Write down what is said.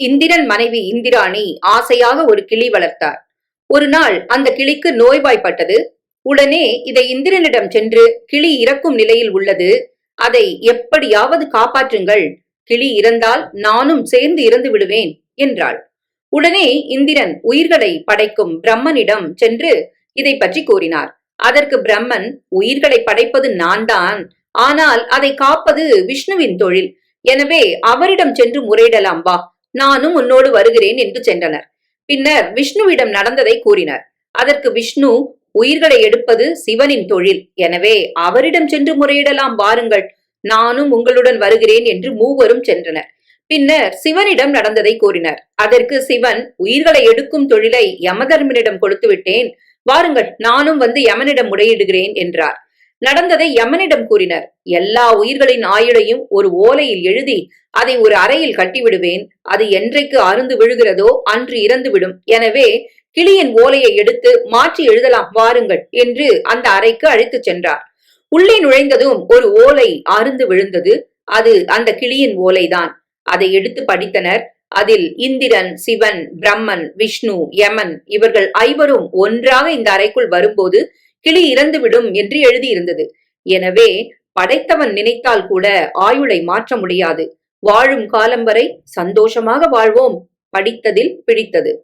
இந்திரன் மனைவி இந்திராணி ஆசையாக ஒரு கிளி வளர்த்தார். ஒரு நாள் அந்த கிளிக்கு நோய்வாய்ப்பட்டது. உடனே இதை இந்திரனிடம் சென்று கிளி இறக்கும் நிலையில் உள்ளது. அதை எப்படியாவது காப்பாற்றுங்கள். கிளி இறந்தால் நானும் சேர்ந்து இறந்து விடுவேன் என்றாள். உடனே இந்திரன் உயிர்களை படைக்கும் பிரம்மனிடம் சென்று இதை பற்றி கூறினார். அதற்கு பிரம்மன் உயிர்களை படைப்பது நான் தான் ஆனால் அதை காப்பது விஷ்ணுவின் தொழில். எனவே அவரிடம் சென்று முறையிடலாம் வா. நானும் உன்னோடு வருகிறேன் என்று சென்றனர். பின்னர் விஷ்ணுவிடம் நடந்ததை கூறினர். அதற்கு விஷ்ணு உயிர்களை எடுப்பது சிவனின் தொழில். எனவே அவரிடம் சென்று முறையிடலாம் வாருங்கள். நானும் உங்களுடன் வருகிறேன் என்று மூவரும் சென்றனர். பின்னர் சிவனிடம் நடந்ததை கூறினர். அதற்கு சிவன் உயிர்களை எடுக்கும் தொழிலை யமதர்மனிடம் கொடுத்து விட்டேன் வாருங்கள் நானும் வந்து யமனிடம் முறையிடுகிறேன் என்றார். நடந்ததை யமனிடம் கூறினர். எல்லா உயிர்களின் ஆயுளையும் ஒரு ஓலையில் எழுதி அதை ஒரு அறையில் கட்டிவிடுவேன். அது என்றைக்கு அருந்து விழுகிறதோ அன்று இறந்துவிடும். எனவே கிளியின் ஓலையை எடுத்து மாற்றி எழுதலாம் வாருங்கள் என்று அந்த அறைக்கு அழைத்துச் சென்றார். உள்ளே நுழைந்ததும் ஒரு ஓலை அருந்து விழுந்தது. அது அந்த கிளியின் ஓலைதான். அதை எடுத்து படித்தனர். அதில் இந்திரன் சிவன் பிரம்மன் விஷ்ணு யமன் இவர்கள் ஐவரும் ஒன்றாக இந்த அறைக்குள் வரும்போது கிளி இறந்துவிடும் என்று எழுதியிருந்தது. எனவே படைத்தவன் நினைத்தால் கூட ஆயுளை மாற்ற முடியாது. வாழும் காலம் வரை சந்தோஷமாக வாழ்வோம். படித்ததில் பிடித்தது.